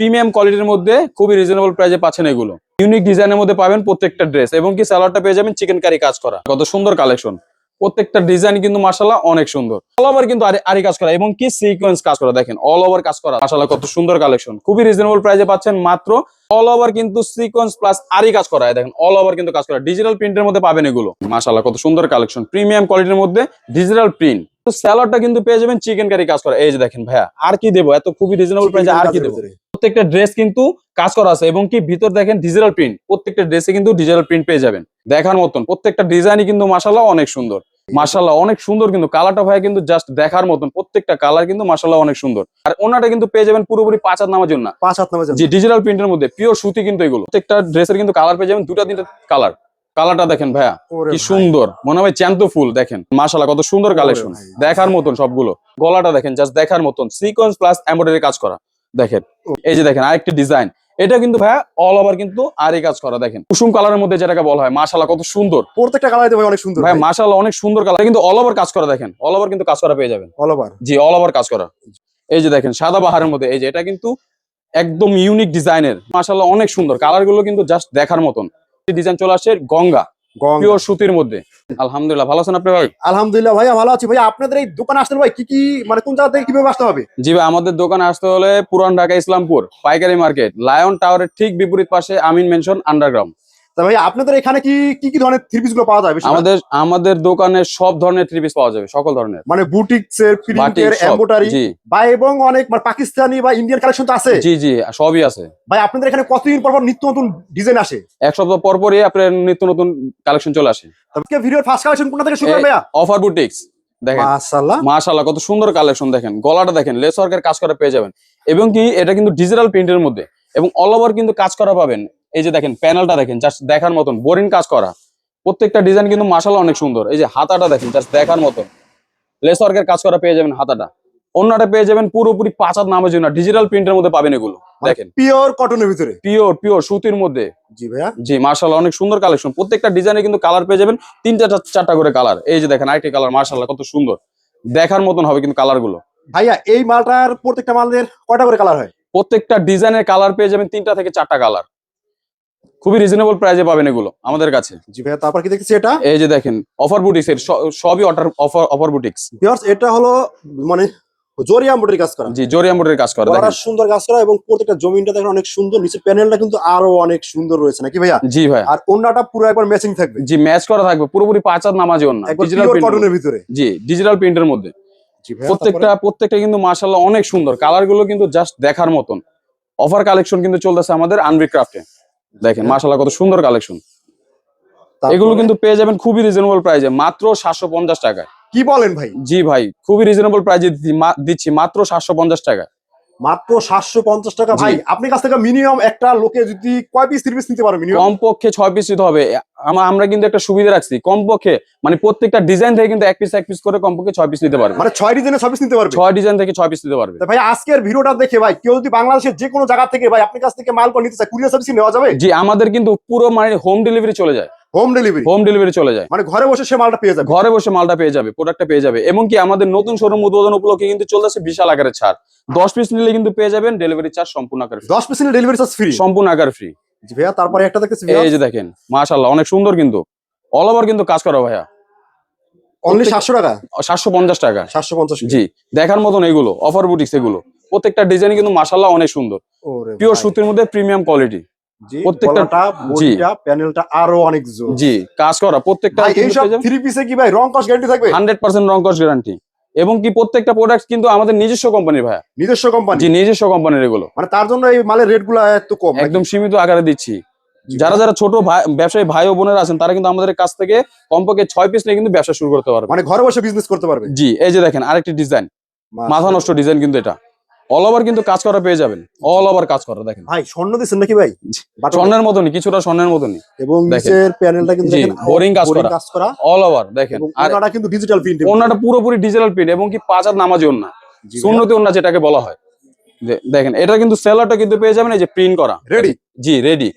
Premium কোয়ালিটির মধ্যে খুবই রিজনেবল প্রাইসে পাচ্ছেন এগুলো। ইউনিক ডিজাইনের মধ্যে পাবেন প্রত্যেকটা ড্রেস এবং কি স্যালাডটা পেয়ে যাবেন চিকেন কারি কাজ করা। কত সুন্দর কালেকশন প্রত্যেকটা ডিজাইন কিন্তু মাসাল্লাহ অনেক সুন্দর। অল ওভার কিন্তু আরি- কাজ করা এবং কি সিকোয়েন্স কাজ করা দেখেন। অল ওভার কাজ করা। মাসাল্লাহ কত সুন্দর কালেকশন খুবই রিজনেবল প্রাইসে পাচ্ছেন মাত্র অল ওভার কিন্তু সিকোয়েন্স প্লাস আরি কাজ করা দেখেন অল ওভার কিন্তু কাজ করা ডিজিটাল প্রিন্টের মধ্যে পাবেন এগুলো। মাসাল্লাহ কত সুন্দর কালেকশন প্রিমিয়াম কোয়ালিটির মধ্যে ডিজিটাল প্রিন্ট স্যালাডটা কিন্তু পেয়ে যাবেন চিকেন কারি কাজ করা এই যে দেখেন ভাইয়া আর কি দেবো? এত খুবই রিজনেবল প্রাইসে আর কি দেবো? প্রত্যেকটা ড্রেস কিন্তু কাজ করা আছে এবং কি ভিতর দেখেন ডিজিটাল প্রিন্ট প্রত্যেকটা ড্রেসে কিন্তু ডিজিটাল প্রিন্ট পেয়ে যাবেন। দেখার মতন। প্রত্যেকটা ডিজাইনই কিন্তু মাসাল্লাহ অনেক সুন্দর। মাসাল্লাহ অনেক সুন্দর কিন্তু কালারটা ভাই কিন্তু জাস্ট দেখার মতন। প্রত্যেকটা কালার কিন্তু মাসাল্লাহ অনেক সুন্দর। আর ওনাটা কিন্তু পেয়ে যাবেন পুরোপুরি পাঁচ হাত নামার জন্য। পাঁচ হাত নামে যান জি ডিজিটাল প্রিন্টের মধ্যে পিওর সুতি কিন্তু এগুলো। প্রত্যেকটা ড্রেসের কিন্তু কালার পেয়ে যাবেন দুটা তিনটা কালার। কালারটা দেখেন ভাইয়া কি সুন্দর। মনে হয় চ্যান্ত ফুল দেখেন। মাশাল্লাহ কত সুন্দর কালেকশন দেখার মতন সবগুলো। গলাটা দেখেন জাস্ট দেখার মতন। সিকোয়েন্স প্লাস এমব্রয়ডারি কাজ করা। দেখেন। এই যে দেখেন আরেকটি ডিজাইন এটা কিন্তু ভাইয়া অল ওভার কিন্তু আরই কাজ করা দেখেন। কুসুম কালারের মধ্যে যেটাকে বলা হয় মাশাল্লাহ কত সুন্দর। প্রত্যেকটা কালার ভাই অনেক সুন্দর ভাই। মাশাল্লাহ অনেক সুন্দর কালার কিন্তু অল ওভার কাজ করা দেখেন। অল ওভার কিন্তু কাজ করা পেয়ে যাবেন। অল ওভার জি অল ওভার কাজ করা। এই যে দেখেন সাদা বাহারের মধ্যে এই যে এটা কিন্তু একদম ইউনিক ডিজাইনের মাশাল্লাহ অনেক সুন্দর। কালারগুলো কিন্তু জাস্ট দেখার মতন। ডিজাইন চলে আসছে গঙ্গা। পিওর সুতির মধ্যে। আলহামদুলিল্লাহ ভালো আছেন আপনি ভাই? আলহামদুলিল্লাহ ভাইয়া ভালো আছি। ভাই আপনাদের এই দোকানে আসতে ভাই কি কি মানে কোন জায়গা থেকে কীভাবে আসতে হবে? জি ভাই আমাদের দোকানে আসতে হলে পুরান ঢাকা ইসলামপুর পাইকারি মার্কেট লায়ন টাওয়ারের ঠিক বিপরীত পাশে আমিন মেনশন আন্ডারগ্রাউন্ড ভাই আপনাদের এখানে কি কি কি ধরনের থ্রি পিসগুলো পাওয়া বেশিরভাগ? আমাদের আমাদের দোকানে সব ধরনের থ্রি পিস পাওয়া যাবে সকল ধরনের। মানে বুটিক্স এর প্রিন্টের। এমব্রয়ডারি বা এবং অনেক মানে পাকিস্তানি বা ইন্ডিয়ান কালেকশন তো আছে? জি জি সবই আছে। ভাই আপনাদের এখানে কতদিন পর পর নিত্য নতুন ডিজাইন আসে? এক সপ্তাহ পর পরই আপনার নিত্য নতুন কালেকশন চলে আসে। আজকে ভিডিওর ফার্স্ট কালেকশন কোনটা থেকে শুরু ভাইয়া? অফার বুটিক্স দেখেন। মাশাআল্লাহ। মাশাআল্লাহ কত সুন্দর কালেকশন দেখেন। গলাটা দেখেন লেস ওয়ার্কের কাজ করা পেয়ে যাবেন। এবং কি এটা কিন্তু ডিজিটাল প্রিন্টের মধ্যে। এবং অল ওভার কিন্তু কাজ করা পাবেন। এই যে দেখেন প্যানেলটা দেখেন জাস্ট দেখার মতন বোরিং কাজ করা। প্রত্যেকটা ডিজাইন কিন্তু মাশাআল্লাহ অনেক সুন্দর। এই যে হাতাটা দেখেন জাস্ট দেখার মতন। লেস ওয়ার্কের কাজ করা পেয়ে যাবেন হাতাটা। অন্যটা পেয়ে যাবেন পুরোপুরি পাঁচ হাত নামের জন্য ডিজিটাল প্রিন্টের মধ্যে পাবেন এগুলো। দেখেন। পিওর কটনের ভিতরে? পিওর পিওর সুতির মধ্যে। জি ভাইয়া। জি মার্শাল্লাহ অনেক সুন্দর কালেকশন প্রত্যেকটা ডিজাইনে কিন্তু কালার পেয়ে যাবেন তিনটা চারটা করে কালার এই যে দেখেন আরেকটি কালার মার্শাল্লাহ কত সুন্দর। দেখার মতন হবে কিন্তু কালারগুলো। ভাইয়া এই মালটার প্রত্যেকটা মালের কয়টা করে কালার হয়? প্রত্যেকটা ডিজাইনের কালার পেয়ে যাবেন তিনটা থেকে চারটা কালার খুবই রিজনেবল প্রাইসে পাবেন এগুলো আমাদের কাছে। জি ভাইয়া তারপর কি দেখতেছি এটা? এই যে দেখেন অফার বুটিক্স এর সবই order offer offer boutiques viewers এটা হলো মানে জরিয়া এমব্রয়ডারি কাজ করা। জি জরি এমব্রয়ডারি কাজ করে দেখেন। সুন্দর কাজ করা এবং প্রত্যেকটা জমিনটা দেখেন অনেক সুন্দর নিচের প্যানেলটা কিন্তু আরও অনেক সুন্দর রয়েছে নাকি ভাইয়া? জি ভাই। আর অন্যটা পুরো একবার ম্যাচিং থাকবে। জি ম্যাচ করা থাকবে পুরোপুরি পাঁচ হাত নামাজি একবার ডিজিটাল কটনের ভিতরে। জি ডিজিটাল প্রিন্টের মধ্যে। প্রত্যেকটা প্রত্যেকটা কিন্তু মার্শাল্লাহ অনেক সুন্দর। কালারগুলো কিন্তু জাস্ট দেখার মতন। অফার কালেকশন কিন্তু চলতেছে আমাদের আনবি ক্রাফটে দেখেন মার্শাল্লাহ কত সুন্দর কালেকশন এগুলো কিন্তু পেয়ে যাবেন খুবই রিজনেবল প্রাইসে মাত্র সাতশো পঞ্চাশ টাকায়। কি বলেন ভাই? জি ভাই খুবই রিজনেবল প্রাইসে দিচ্ছি মাত্র সাতশো পঞ্চাশ টাকা মাত্র সাতশো পঞ্চাশ টাকা ভাই। আপনার কাছ থেকে মিনিমাম একটা লোকে যদি কয় পিস থ্রি পিস নিতে পারবে মিনিমাম কমপক্ষে ছয় পিস দিতে হবে। আমরা কিন্তু একটা সুবিধা রাখছি। কমপক্ষে মানে প্রত্যেকটা ডিজাইন থেকে কিন্তু এক পিস এক পিস করে কমপক্ষে ছয় পিস নিতে পারবে। মানে ছয় ডিজাইনে ছয় পিস নিতে পারবে? ছয় ডিজাইন থেকে ছয় পিস নিতে পারবে। ভাই আজকের ভিডিওটা দেখে ভাই কেউ যদি বাংলাদেশের যে কোনো জায়গা থেকে ভাই আপনার কাছ থেকে মাল করে নিতে চায় কুরিয়ার সার্ভিস নেওয়া যাবে? জি আমাদের কিন্তু পুরো মানে হোম ডেলিভারি চলে যায়। হোম ডেলিভারি হোম ডেলিভারি চলে যায়। মানে ঘরে বসে সে মালটা পেয়ে যাবে। ঘরে বসে মালটা পেয়ে যাবে প্রোডাক্টটা পেয়ে যাবে। এবং কি আমাদের নতুন শোরুম উদ্বোধন উপলক্ষে কিন্তু চলতেছে বিশাল আকারের ছাড়। দশ পিস নিলে কিন্তু পেয়ে যাবেন ডেলিভারি চার্জ সম্পূর্ণ আকার। দশ পিস নিলে ডেলিভারি চার্জ ফ্রি সম্পূর্ণ আকার ফ্রি ভাইয়া তারপরে একটা দেখতেছি এই যে দেখেন মাশাল্লাহ অনেক সুন্দর কিন্তু। অল ওভার কিন্তু কাজ করা ভাইয়া। অনলি সাতশো টাকা? সাতশো পঞ্চাশ টাকা। সাতশো পঞ্চাশ জি দেখার মতন এগুলো অফার বুটিক্স এগুলো। প্রত্যেকটা ডিজাইন কিন্তু মাশাল্লাহ অনেক সুন্দর। পিওর সুতির মধ্যে প্রিমিয়াম কোয়ালিটি প্রত্যেকটা- প্রত্যেকটা প্যানেলটা আরও অনেক জোর। জি কাজ করা প্রত্যেকটা এইসব থ্রি পিসে কি ভাই রং কস্ট গ্যারান্টি থাকবে? হান্ড্রেড পার্সেন্ট রং কস্ট গ্যারান্টি এবং কি প্রত্যেকটা প্রোডাক্ট কিন্তু আমাদের নিজস্ব কোম্পানির ভাইয়া। নিজস্ব কোম্পানি জি নিজস্ব কোম্পানির এগুলো। মানে তার জন্য এই মালের রেটগুলো এত কম একদম সীমিত আকারে দিচ্ছি। যারা যারা ছোট ভাই ব্যবসায়ী ভাই ও বোনেরা আছেন তারা কিন্তু আমাদের কাছ থেকে কমপক্ষে ছয় পিস নিয়ে কিন্তু ব্যবসা শুরু করতে পারবে। মানে ঘরে বসে বিজনেস করতে পারবে? জি এই যে দেখেন আরেকটি ডিজাইন মাথা নষ্ট ডিজাইন কিন্তু এটা। অল ওভার কিন্তু কাজ করা পেয়ে যাবেন। অল ওভার কাজ করা দেখেন। ভাই স্বর্ণ দিচ্ছেন নাকি ভাই? স্বর্ণের মতনই কিছুটা স্বর্ণের মতনই। এবং নিচের প্যানেলটা কিন্তু দেখেন boring কাজ করা। কাজ করা। অল ওভার দেখেন। আর ওনাটা কিন্তু ডিজিটাল প্রিন্ট ওনাটা পুরোপুরি ডিজিটাল প্রিন্ট এবং কি পাঁচ হাত নামাজি ওন্না সুন্নতি ওন্না যেটাকে বলা হয়। দেখেন এটা কিন্তু সেলারটা কিন্তু পেয়ে যাবেন এই যে প্রিন্ট করা। রেডি জি রেডি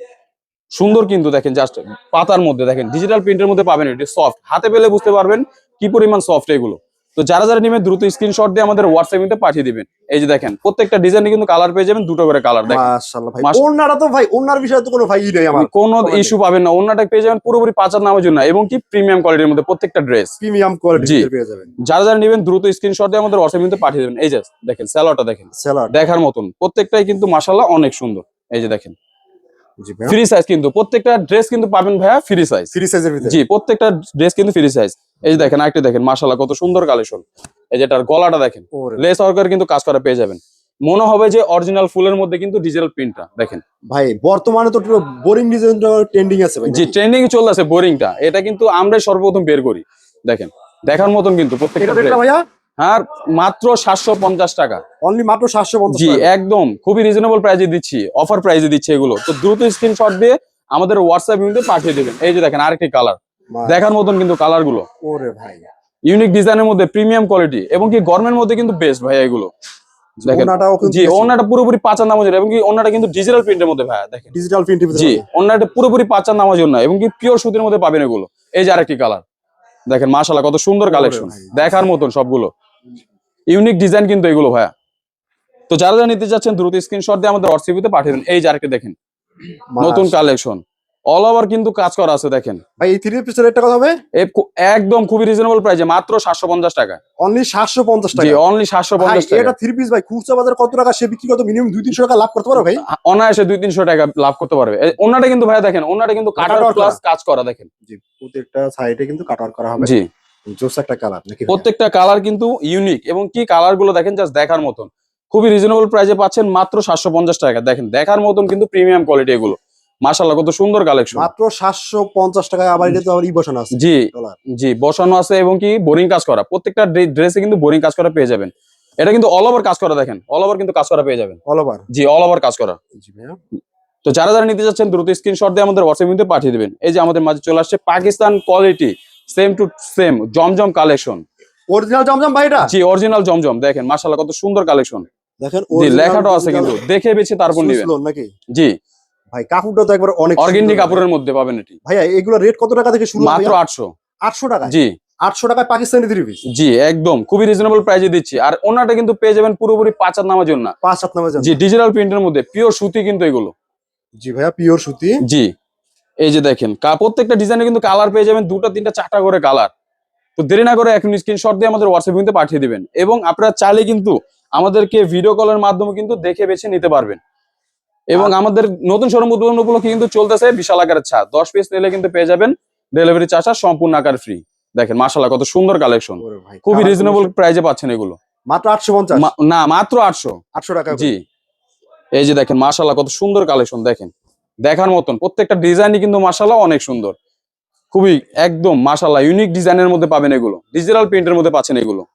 সুন্দর কিন্তু দেখেন জাস্ট পাতার মধ্যে দেখেন ডিজিটাল প্রিন্টের মধ্যে পাবেন এটি সফট হাতে পেলে বুঝতে পারবেন কি পরিমাণ সফট এগুলো। তো যারা যারা নেবেন দ্রুত স্ক্রিনশট দিয়ে আমাদের হোয়াটসঅ্যাপ পাঠিয়ে দিবেন। এই যে দেখেন প্রত্যেকটা ডিজাইনে কিন্তু কালার পেয়ে যাবেন দুটো করে কালার দেখেন। মাশাআল্লাহ ভাই। ওনারা তো ভাই ওনার বিষয়ে তো কোনো ভাই নেই আমার। কোনো ইস্যু পাবেন না। অন্যটা পেয়ে যাবেন পুরোপুরি পাঁচার নামের জন্য এবং কি প্রিমিয়াম কোয়ালিটির মধ্যে প্রত্যেকটা ড্রেস প্রিমিয়াম কোয়ালিটি পেয়ে যাবেন। যারা যারা নেবেন দ্রুত স্ক্রিনশট দিয়ে আমাদের হোয়াটসঅ্যাপ পাঠিয়ে দেবেন। এই যে দেখেন স্যালোয়ারটা দেখেন। সেলার দেখার মতন। প্রত্যেকটাই কিন্তু মাসাল্লাহ অনেক সুন্দর। এই যে দেখেন। ফ্রি সাইজ কিন্তু প্রত্যেকটা ড্রেস কিন্তু পাবেন ভাইয়া ফ্রি সাইজ ফ্রি সাইজের ভিতরে। জি প্রত্যেকটা ড্রেস কিন্তু ফ্রি সাইজ এই যে দেখেন আরেকটা দেখেন মাসাল্লাহ কত সুন্দর কালেকশন। এই যে এটার গলাটা দেখেন লেস ওয়ার্কার কিন্তু কাজ করা পেয়ে যাবেন। মনে হবে যে অরিজিনাল ফুলের মধ্যে কিন্তু ডিজিটাল প্রিন্টটা দেখেন। ভাই বর্তমানে তো বোরিং ডিজাইন ট্রেন্ডিং আছে ভাই। জি ট্রেন্ডিং চলে আছে বোরিংটা এটা কিন্তু আমরাই সর্বপ্রথম বের করি দেখেন। দেখার মতন কিন্তু প্রত্যেকটা ভাইয়া। আর মাত্র সাতশো পঞ্চাশ টাকা। অনলি মাত্র 750 জি একদম খুবই রিজনেবল প্রাইজে দিচ্ছি অফার প্রাইজে দিচ্ছি এগুলো। তো দ্রুত স্ক্রিনশট দিয়ে আমাদের হোয়াটসঅ্যাপ কিন্তু পাঠিয়ে দেবেন। এই যে দেখেন আরেকটি কালার দেখার মতন কিন্তু কালারগুলো। ওরে ভাই ইউনিক ডিজাইনের মধ্যে প্রিমিয়াম কোয়ালিটি এবং কি গরমের মধ্যে কিন্তু বেস্ট ভাই এগুলো। দেখেন। ওনাটাও জি ওনাটা পুরোপুরি নামাজ এবং কি ওনাটা কিন্তু ডিজিটাল প্রিন্টের মধ্যে ভাই দেখেন। ডিজিটাল জি ওনাটা পুরোপুরি পাঁচার নামাজ না এবং কি পিওর সুতির মধ্যে পাবেন এগুলো। এই যে আরেকটি কালার দেখেন মাশাআল্লাহ কত সুন্দর কালেকশন দেখার মতন সবগুলো। ইউনিক ডিজাইন কিন্তু এগুলো ভাইয়া। তো যারা যারা নিতে যাচ্ছেন দ্রুত স্ক্রিনশট দিয়ে আমাদের হোয়াটসঅ্যাপে পাঠিয়ে দেন। এই যে আরেকটা দেখেন। নতুন কালেকশন অল ওভার কিন্তু কাজ করা আছে দেখেন। ভাই এই থ্রি পিসের রেটটা কত হবে? একদম খুবই রিজনেবল প্রাইসে মাত্র সাতশো পঞ্চাশ টাকা। অনলি 750 জি টাকা। অনলি সাতশো ভাই পঞ্চাশ টাকা। এটা থ্রি পিস ভাই খুচরা বাজারে কত টাকা সে বিক্রি কত মিনিমাম 2 300 টাকা লাভ করতে পারো ভাই? অনায়াসে দুই তিনশো টাকা লাভ করতে পারবে। ওনাটা কিন্তু ভাইয়া দেখেন ওনাটা কিন্তু কাটার প্লাস কাজ করা দেখেন। জি প্রত্যেকটা সাইডে কিন্তু কাটার করা হবে। জি। জোস একটা কালার নাকি প্রত্যেকটা কালার কিন্তু ইউনিক এবং কি কালারগুলো দেখেন জাস্ট দেখার মতন। খুবই রিজনেবল প্রাইসে পাচ্ছেন মাত্র সাতশো পঞ্চাশ টাকা। দেখেন দেখার মতন কিন্তু প্রিমিয়াম কোয়ালিটি এগুলো। মাশাল্লাহ কত সুন্দর কালেকশন মাত্র 750 টাকায় আবার এটা তো আবার ই বসানো আছে জি জি বসানো আছে এবং কি বোরিং কাজ করা। প্রত্যেকটা ড্রেসে কিন্তু বোরিং কাজ করা পেয়ে যাবেন। এটা কিন্তু অল ওভার কাজ করা দেখেন। অল ওভার কিন্তু কাজ করা পেয়ে যাবেন। অল ওভার জি অল ওভার কাজ করা। জি ভাইয়া। তো যারা যারা নিতে যাচ্ছেন দ্রুত স্ক্রিনশট দিয়ে আমাদের হোয়াটসঅ্যাপ মধ্যে পাঠিয়ে দেবেন। এই যে আমাদের মাঝে চলে আসছে Pakistan quality same to same Zamzam collection original Zamzam ভাই এটা? জি অরিজিনাল জমজম। দেখেন মাশাল্লাহ কত সুন্দর কালেকশন দেখেন লেখাটাও আছে কিন্তু। দেখে বেছে তারপর নেবেন। নাকি? জি। ভাই কাপড়টা তো একবার অনেক সুন্দর। কাপড়ের মধ্যে পাবেন এটি। ভাইয়া এগুলো রেট কত টাকা থেকে শুরু মাত্র মাত্র আটশো। 800 টাকা জি। 800 টাকায় পাকিস্তানি থ্রি পিস জি একদম। খুবই রিজনেবল প্রাইসে দিচ্ছি। আর ওনাটা কিন্তু পেয়ে যাবেন পুরোপুরি পাঁচার নামার জন্য পাঁচ সাত নামে যান জি ডিজিটাল প্রিন্টের মধ্যে। পিওর সুতি কিন্তু এগুলো। জি ভাইয়া পিওর সুতি। জি। এই যে দেখেন কা- প্রত্যেকটা ডিজাইনে কিন্তু কালার পেয়ে যাবেন দুটা তিনটা চারটা করে কালার তো দেরি না করে এখন স্ক্রিনশট দিয়ে আমাদের হোয়াটসঅ্যাপ কিন্তু পাঠিয়ে দিবেন। এবং আপনারা চাইলে কিন্তু আমাদেরকে ভিডিও কলের মাধ্যমে কিন্তু দেখে বেছে নিতে পারবেন। এবং আমাদের নতুন শোরুম উদ্বোধন উপলক্ষে কিন্তু চলতেছে বিশাল আকারের ছাড় দশ পিস নিলে কিন্তু পেয়ে যাবেন ডেলিভারি চার্জ সম্পূর্ণ আকার ফ্রি দেখেন মাশাল্লাহ কত সুন্দর কালেকশন খুবই রিজনেবল প্রাইজে পাচ্ছেন এগুলো। মাত্র 850 মা- না মাত্র আটশো। 800 টাকা জি। এই যে দেখেন মাশাল্লাহ কত সুন্দর কালেকশন দেখেন। দেখার মতন প্রত্যেকটা ডিজাইনই কিন্তু মাশাল্লাহ অনেক সুন্দর। খুবই একদম মাশাল্লাহ ইউনিক ডিজাইনের মধ্যে পাবেন এগুলো। ডিজিটাল প্রিন্টের মধ্যে পাচ্ছেন এগুলো।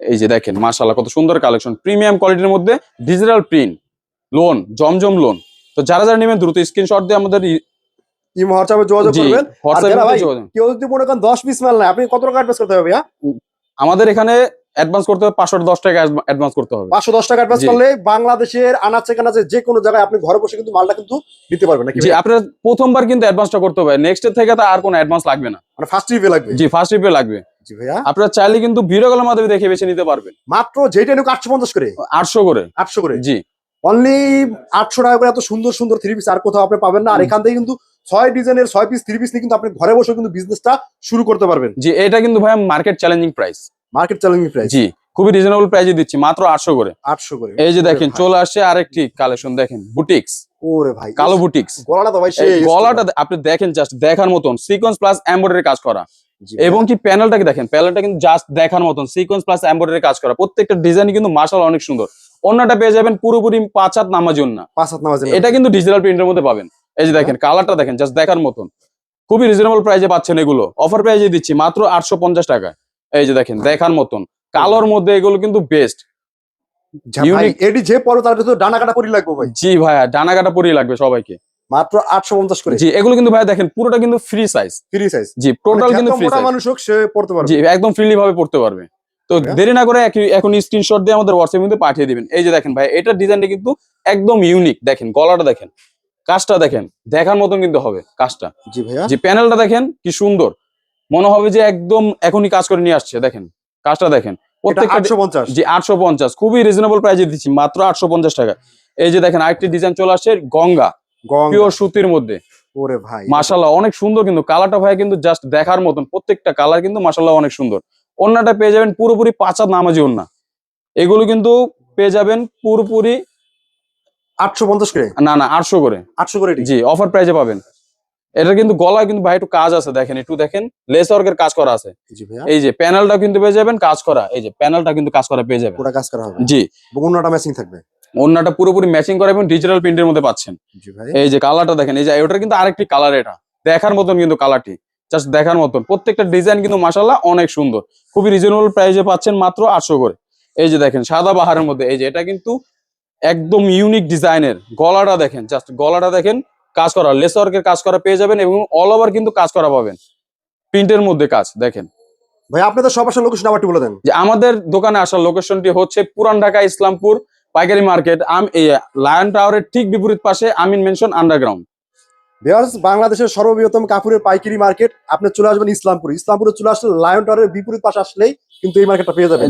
এই যে দেখেন মাশাল্লাহ কত সুন্দর কালেকশন প্রিমিয়াম কোয়ালিটির মধ্যে digital print lawn Zamzam lawn তো যারা যারা নেবেন দ্রুত স্ক্রিনশট দিয়ে আমাদের ই- হোয়াটসঅ্যাপে যোগাযোগ করবেন। কেউ যদি মনে করেন 10 পিস মাল না আপনি কত টাকা অ্যাডভান্স করতে হবে ভাইয়া? আমাদের এখানে অ্যাডভান্স করতে হবে পাঁচশো দশ টাকা অ্যাডভান্স করতে হবে। 510 টাকা অ্যাডভান্স করলে বাংলাদেশের আনাচে কানাচে যে কোনো জায়গায় আপনি ঘরে বসে কিন্তু মালটা কিন্তু নিতে পারবেন জি আপনার প্রথমবার কিন্তু অ্যাডভান্সটা করতে হবে। নেক্সট থেকে তো আর কোনো অ্যাডভান্স লাগবে না। মানে ফার্স্ট লাগবে? জি ফার্স্ট রিপে লাগবে। জি ভাইয়া। আপনারা চাইলে কিন্তু ভিডিও কলের মাধ্যমে দেখে বেছে নিতে পারবেন। মাত্র যেটা আটশো পঞ্চাশ করে? আটশো করে। 800 করে? জি। অনলি 800 টাকা করে এত সুন্দর সুন্দর থ্রি পিস আর কোথাও আপনি পাবেন না। আর এখান থেকে কিন্তু ছয় ডিজাইনের ছয় পিস থ্রি পিস নিয়ে কিন্তু আপনি ঘরে বসে কিন্তু বিজনেসটা শুরু করতে পারবেন। জি এটা কিন্তু ভাই market challenging price market challenging price জি খুবই রিজনেবল প্রাইসে দিচ্ছি মাত্র আটশো করে। 800 করে। এই যে দেখেন চলে আসছে আরেকটি কালেকশন দেখেন বুটিক্স ওরে ভাই কালো বুটিক্স গলাটা তো ভাই সেই গলাটা আপনি দেখেন জাস্ট দেখার মতন সিকোয়েন্স প্লাস এমব্রয়ডারি কাজ করা। এবং কি প্যানেলটাকে দেখেন প্যানেলটা কিন্তু জাস্ট দেখার মতন সিকোয়েন্স প্লাস এমব্রয়ডারি কাজ করা। প্রত্যেকটা ডিজাইন কিন্তু মার্শাল অনেক সুন্দর। অন্যটা পেয়ে যাবেন পুরোপুরি পাঁচ হাত পাঁচ নামাজ এটা কিন্তু ডিজিটাল প্রিন্টের মধ্যে পাবেন। এই যে দেখেন কালারটা দেখেন জাস্ট দেখার মতন। খুবই রিজনেবল প্রাইসে পাচ্ছেন এগুলো। অফার প্রাইসে দিচ্ছি মাত্র আটশো পঞ্চাশ টাকা এই যে দেখেন দেখার মতন। কালোর মধ্যে এগুলো কিন্তু বেস্ট ভাই যে তার ডানা কাটা পরি লাগবে ভাই। জি ভাইয়া ডানা কাটা লাগবে সবাইকে। মাত্র 850 করে। জি এগুলো কিন্তু দেখেন পুরোটা কিন্তু ফ্রি সাইজ ফ্রি সাইজ জি টোটাল কিন্তু ফ্রি সাইজ মানুষ হোক সে পড়তে পারবে। জি একদম ফ্রিলি ভাবে পড়তে পারবে। তো দেরি না করে এখন স্ক্রিনশট দিয়ে আমাদের হোয়াটসঅ্যাপ কিন্তু পাঠিয়ে দিবেন। এই যে দেখেন ভাই এটার ডিজাইনটা কিন্তু একদম ইউনিক দেখেন গলাটা দেখেন কাজটা দেখেন দেখার মতন কিন্তু হবে কাজটা। জি ভাইয়া। যে প্যানেলটা দেখেন কি সুন্দর। মনে হবে যে একদম এখনই কাজ করে নিয়ে আসছে দেখেন কাজটা দেখেন। প্রত্যেকটা আটশো পঞ্চাশ। জি আটশো পঞ্চাশ। খুবই রিজনেবল প্রাইসে দিচ্ছি মাত্র আটশো পঞ্চাশ টাকা। এই যে দেখেন আরেকটি ডিজাইন চলে আসছে গঙ্গা। গঙ্গা। পিওর সুতির মধ্যে। ওরে ভাই। মাশাল্লাহ অনেক সুন্দর কিন্তু। কালারটা ভাই কিন্তু জাস্ট দেখার মতন। প্রত্যেকটা কালার কিন্তু মাশাল্লাহ অনেক সুন্দর। অন্যটা পেয়ে যাবেন পুরোপুরি পাঁচা নামাজি ওন্না এগুলো কিন্তু পেয়ে যাবেন পুরোপুরি আটশো পঞ্চাশ করে? না না আটশো করে। আটশো করে জি অফার প্রাইজে পাবেন। এটা কিন্তু গলায় কিন্তু ভাই একটু কাজ আছে দেখেন একটু দেখেন লেস ওয়ার্কের কাজ করা আছে। এই যে প্যানেলটা কিন্তু পেয়ে যাবেন কাজ করা। এই যে প্যানেলটা কিন্তু কাজ করা পেয়ে যাবেন। পুরো কাজ করা হবে। জি। অন্যটা ম্যাচিং থাকবে? অন্যটা পুরোপুরি ম্যাচিং করা এবং ডিজিটাল প্রিন্টের মধ্যে পাচ্ছেন। এই যে কালারটা দেখেন এই যে ওটার কিন্তু আরেকটি কালার এটা। দেখার মতন কিন্তু কালারটি জাস্ট দেখার মতন। প্রত্যেকটা ডিজাইন কিন্তু মাসাল্লাহ অনেক সুন্দর। খুবই রিজনেবল প্রাইসে পাচ্ছেন মাত্র আটশো করে। এই যে দেখেন সাদা বাহারের মধ্যে এই যে এটা কিন্তু একদম ইউনিক ডিজাইনের গলাটা দেখেন জাস্ট গলাটা দেখেন কাজ করা লেস ওয়ার্কের কাজ করা পেয়ে যাবেন এবং অল ওভার কিন্তু কাজ করা পাবেন। প্রিন্টের মধ্যে কাজ দেখেন। ভাই আপনাদের সব আসলে লোকেশন আবার বলে দেন। যে আমাদের দোকানে আসার লোকেশনটি হচ্ছে পুরান ঢাকা ইসলামপুর পাইকারি মার্কেট আম লায়ন টাওয়ারের ঠিক বিপরীত পাশে আমিন মেনশন আন্ডারগ্রাউন্ড ভিউয়ার্স বাংলাদেশের সর্ববৃহত্তম কাপড়ের পাইকারি মার্কেট আপনি চলে আসবেন ইসলামপুর। ইসলামপুরে চলে আসলে লায়ন টাওয়ারের বিপরীত পাশে আসলেই কিন্তু এই মার্কেটটা পেয়ে যাবেন।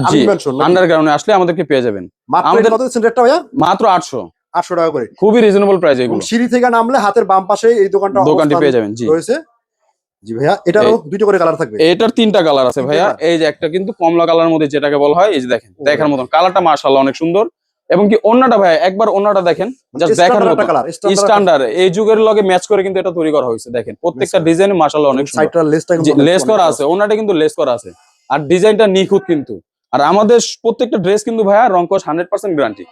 আন্ডারগ্রাউন্ডে আসলে আমাদেরকে পেয়ে যাবেন। আমাদের- কত রেটটা ভাইয়া? মাত্র আটশো। আটশো টাকা করে। খুবই রিজনেবল প্রাইস এগুলো। সিঁড়ি থেকে নামলে হাতের বাম পাশে এই দোকানটা দোকানটি পেয়ে যাবেন জি। রয়েছে। জি ভাইয়া এটারও দুটো করে কালার থাকবে। এটার তিনটা কালার আছে ভাইয়া। এই যে একটা কিন্তু কমলা কালার মধ্যে যেটাকে বলা হয় এই যে দেখেন দেখার মতন। কালারটা মার্শাল্লাহ অনেক সুন্দর। এবং কি অন্যটা ভাইয়া একবার অন্যটা দেখেন জাস্ট দেখার কালার স্ট্যান্ডার্ড এই যুগের লগে ম্যাচ করে কিন্তু এটা তৈরি করা হয়েছে দেখেন। প্রত্যেকটা। ডিজাইন মার্শাল্লাহ অনেক লেস করা আছে ওনাটা কিন্তু লেস করা আছে। আর ডিজাইনটা নিখুঁত কিন্তু। আর আমাদের প্রত্যেকটা ড্রেস কিন্তু ভাইয়া রংকশ হান্ড্রেড পার্সেন্ট গ্যারান্টি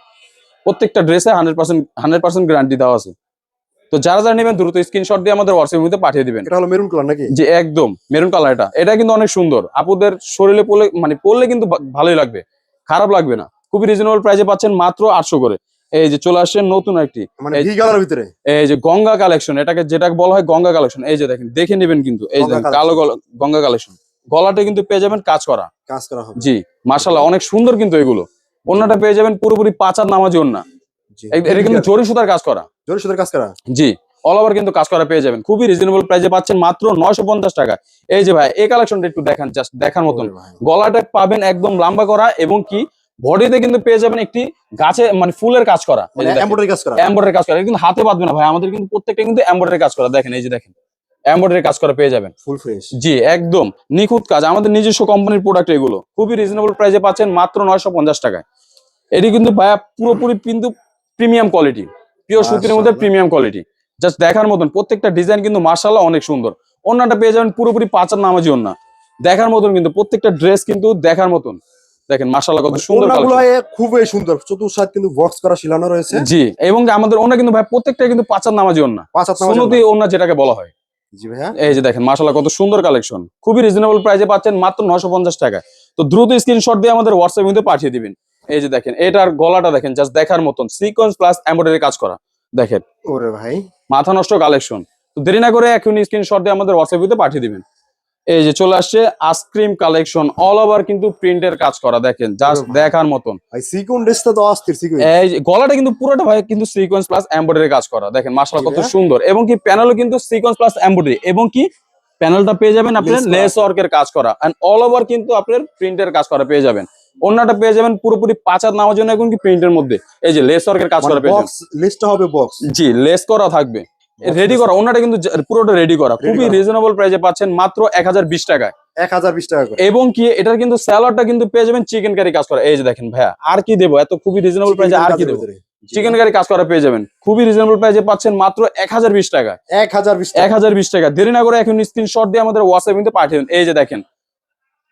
প্রত্যেকটা ড্রেসে hundred percent hundred percent guarantee দেওয়া আছে। তো যারা যারা নেবেন দ্রুত স্ক্রিনশট দিয়ে আমাদের হোয়াটসঅ্যাপ মধ্যে পাঠিয়ে দিবেন। এটা হলো মেরুন কালার নাকি? যে একদম মেরুন কালার এটা। এটা কিন্তু অনেক সুন্দর। আপুদের শরীরে পড়লে মানে পড়লে কিন্তু ভালোই লাগবে। খারাপ লাগবে না। খুবই রিজনেবল প্রাইসে পাচ্ছেন মাত্র আটশো করে। এই যে চলে আসছে নতুন একটি মানে এই- ভিতরে? এই যে গঙ্গা কালেকশন এটাকে যেটাকে বলা হয় গঙ্গা কালেকশন এই যে দেখেন দেখে নেবেন কিন্তু এই যে কালো গঙ্গা কালেকশন গলাটা কিন্তু পেয়ে যাবেন কাজ করা। কাজ করা জি মাশাল্লাহ অনেক সুন্দর কিন্তু এগুলো। অন্যটা পেয়ে যাবেন পুরোপুরি পাচার নামাজি অন্য এটা কিন্তু জরি সুতার কাজ করা। জোরে সুদের কাজ করা? জি অল ওভার কিন্তু কাজ করা পেয়ে যাবেন। খুবই রিজনেবল প্রাইসে পাচ্ছেন মাত্র নয়শো পঞ্চাশ টাকা। এই যে ভাই এই কালেকশনটা একটু দেখান জাস্ট দেখার মতন। গলাটা পাবেন একদম লম্বা করা এবং কি বডিতে কিন্তু পেয়ে যাবেন একটি গাছে মানে ফুলের কাজ করা। মানে এমব্রয়ডারি কাজ করা। এম্বয়ডারি কাজ করা। কিন্তু হাতে বাঁধবে না ভাই। আমাদের কিন্তু প্রত্যেকটা কিন্তু এম্বয়ডারি কাজ করা। দেখেন এই যে দেখেন। এম্বয়ডারি কাজ করা পেয়ে যাবেন। ফুল ফ্রেশ জি একদম। নিখুঁত কাজ। আমাদের নিজস্ব কোম্পানির প্রোডাক্ট এগুলো। খুবই রিজনেবল প্রাইসে পাচ্ছেন মাত্র নয়শো পঞ্চাশ টাকায়। এটি কিন্তু ভাইয়া পুরোপুরি কিন্তু প্রিমিয়াম কোয়ালিটি পিওর সুতির মধ্যে প্রিমিয়াম কোয়ালিটি জাস্ট দেখার মতন প্রত্যেকটা ডিজাইন কিন্তু মার্শাল্লাহ অনেক সুন্দর। অন্যটা পেয়ে যাবেন পুরোপুরি পাঁচার নামাজি অন্য। দেখার মতন কিন্তু প্রত্যেকটা ড্রেস কিন্তু দেখার মতন। দেখেন কত সুন্দর খুবই সুন্দর। চতুর্সাদ কিন্তু বক্স করা শিলানো রয়েছে। জি এবং আমাদের ওনা কিন্তু ভাই প্রত্যেকটা কিন্তু পাঁচার নামাজি হাত ওনা যেটাকে বলা হয়। জি ভাইয়া। এই যে দেখেন কত সুন্দর কালেকশন খুবই রিজনেবল প্রাইসে পাচ্ছেন মাত্র নশো পঞ্চাশ টাকায়। তো দ্রুত স্ক্রিনশট দিয়ে আমাদের হোয়াটসঅ্যাপ মধ্যে পাঠিয়ে দিবেন। এই যে দেখেন এটার গলাটা দেখেন জাস্ট দেখার মতন সিকোয়েন্স প্লাস এমব্রয়ডারি কাজ করা। দেখেন। ওরে ভাই। মাথা নষ্ট কালেকশন তো দেরি না করে এখন স্ক্রিনশট দিয়ে আমাদের হোয়াটসঅ্যাপ মধ্যে পাঠিয়ে দিবেন। এই যে চলে আসছে আইসক্রিম কালেকশন অল ওভার কিন্তু প্রিন্টের কাজ করা দেখেন জাস্ট দেখার মতন। সিকুন তো অস্থির সিকুন এই গলাটা কিন্তু পুরোটা ভাই কিন্তু সিকোয়েন্স প্লাস এমব্রয়ডারি কাজ করা দেখেন মাশাআল্লাহ কত সুন্দর। এবং কি প্যানেলও কিন্তু সিকোয়েন্স প্লাস এমব্রয়ডারি এবং কি প্যানেলটা পেয়ে যাবেন আপনার লেস ওয়ার্কের কাজ করা। এন্ড অল ওভার কিন্তু আপনার প্রিন্টের কাজ করা পেয়ে যাবেন। অন্যটা পেয়ে যাবেন পুরোপুরি পাঁচ হাত নামার জন্য এখন কি প্রিন্টের মধ্যে। এই যে লেস ওয়ার্কের কাজ করা পেয়ে যাবেন। বক্স লিস্টটা হবে বক্স জি লেস করা থাকবে। রেডি করা অন্যটা কিন্তু পুরোটা রেডি করা। খুবই। রিজনেবল প্রাইসে পাচ্ছেন মাত্র এক হাজার বিশ টাকায়। এক হাজার বিশ টাকা এবং কি এটার কিন্তু স্যালাডটা কিন্তু পেয়ে যাবেন চিকেন কারি কাজ করা। এই যে দেখেন ভাইয়া আর কি দেবো? এত খুবই রিজনেবল প্রাইসে আর কি দেবো? চিকেন কারি কাজ করা পেয়ে যাবেন। খুবই রিজনেবল প্রাইসে পাচ্ছেন মাত্র এক হাজার বিশ টাকা। এক হাজার বিশ এক টাকা হাজার বিশ টাকা। দেরি না করে এখন স্ক্রিনশট দিয়ে আমাদের হোয়াটসঅ্যাপ কিন্তু পাঠিয়ে দিন। এই যে দেখেন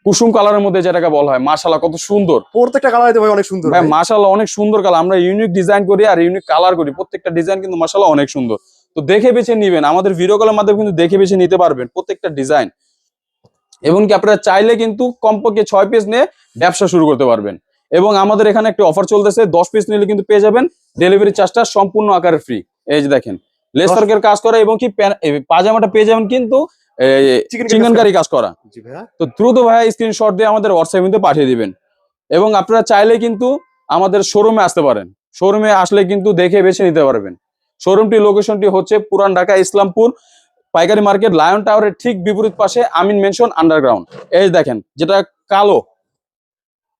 কুসুম কালারের মধ্যে যেটাকে বলা হয় মাশাল্লাহ কত সুন্দর। প্রত্যেকটা কালার ভাই অনেক সুন্দর ভাই ভাই। মাশাল্লাহ অনেক সুন্দর কালার আমরা ইউনিক ডিজাইন করি আর ইউনিক কালার করি। প্রত্যেকটা ডিজাইন কিন্তু মাশাল্লাহ অনেক সুন্দর। তো দেখে বেছে নিবেন। আমাদের ভিডিও কলের মাধ্যমে কিন্তু দেখে বেছে নিতে পারবেন প্রত্যেকটা ডিজাইন এবং কি আপনারা চাইলে কিন্তু কমপক্ষে ছয় পিস নিয়ে ব্যবসা শুরু করতে পারবেন। এবং আমাদের এখানে একটি অফার চলতেছে দশ পিস নিলে কিন্তু পেয়ে যাবেন ডেলিভারি চার্জটা সম্পূর্ণ আকারে ফ্রি এই যে দেখেন লেসার্কের কাজ করা এবং কি পাজামাটা পেয়ে যাবেন কিন্তু Chicken চিকেন কাজ কারি। কাজ করা। জি ভাইয়া। তো দ্রুত ভাইয়া স্ক্রিনশট দিয়ে আমাদের হোয়াটসঅ্যাপ পাঠিয়ে দিবেন। এবং আপনারা চাইলে কিন্তু আমাদের শোরুমে আসতে পারেন। শোরুমে আসলে কিন্তু দেখে বেছে নিতে পারবেন। শোরুমটি লোকেশনটি হচ্ছে পুরান ঢাকা ইসলামপুর পাইকারি মার্কেট লায়ন টাওয়ারের ঠিক বিপরীত পাশে আমিন মেনশন আন্ডারগ্রাউন্ড এই দেখেন যেটা কালো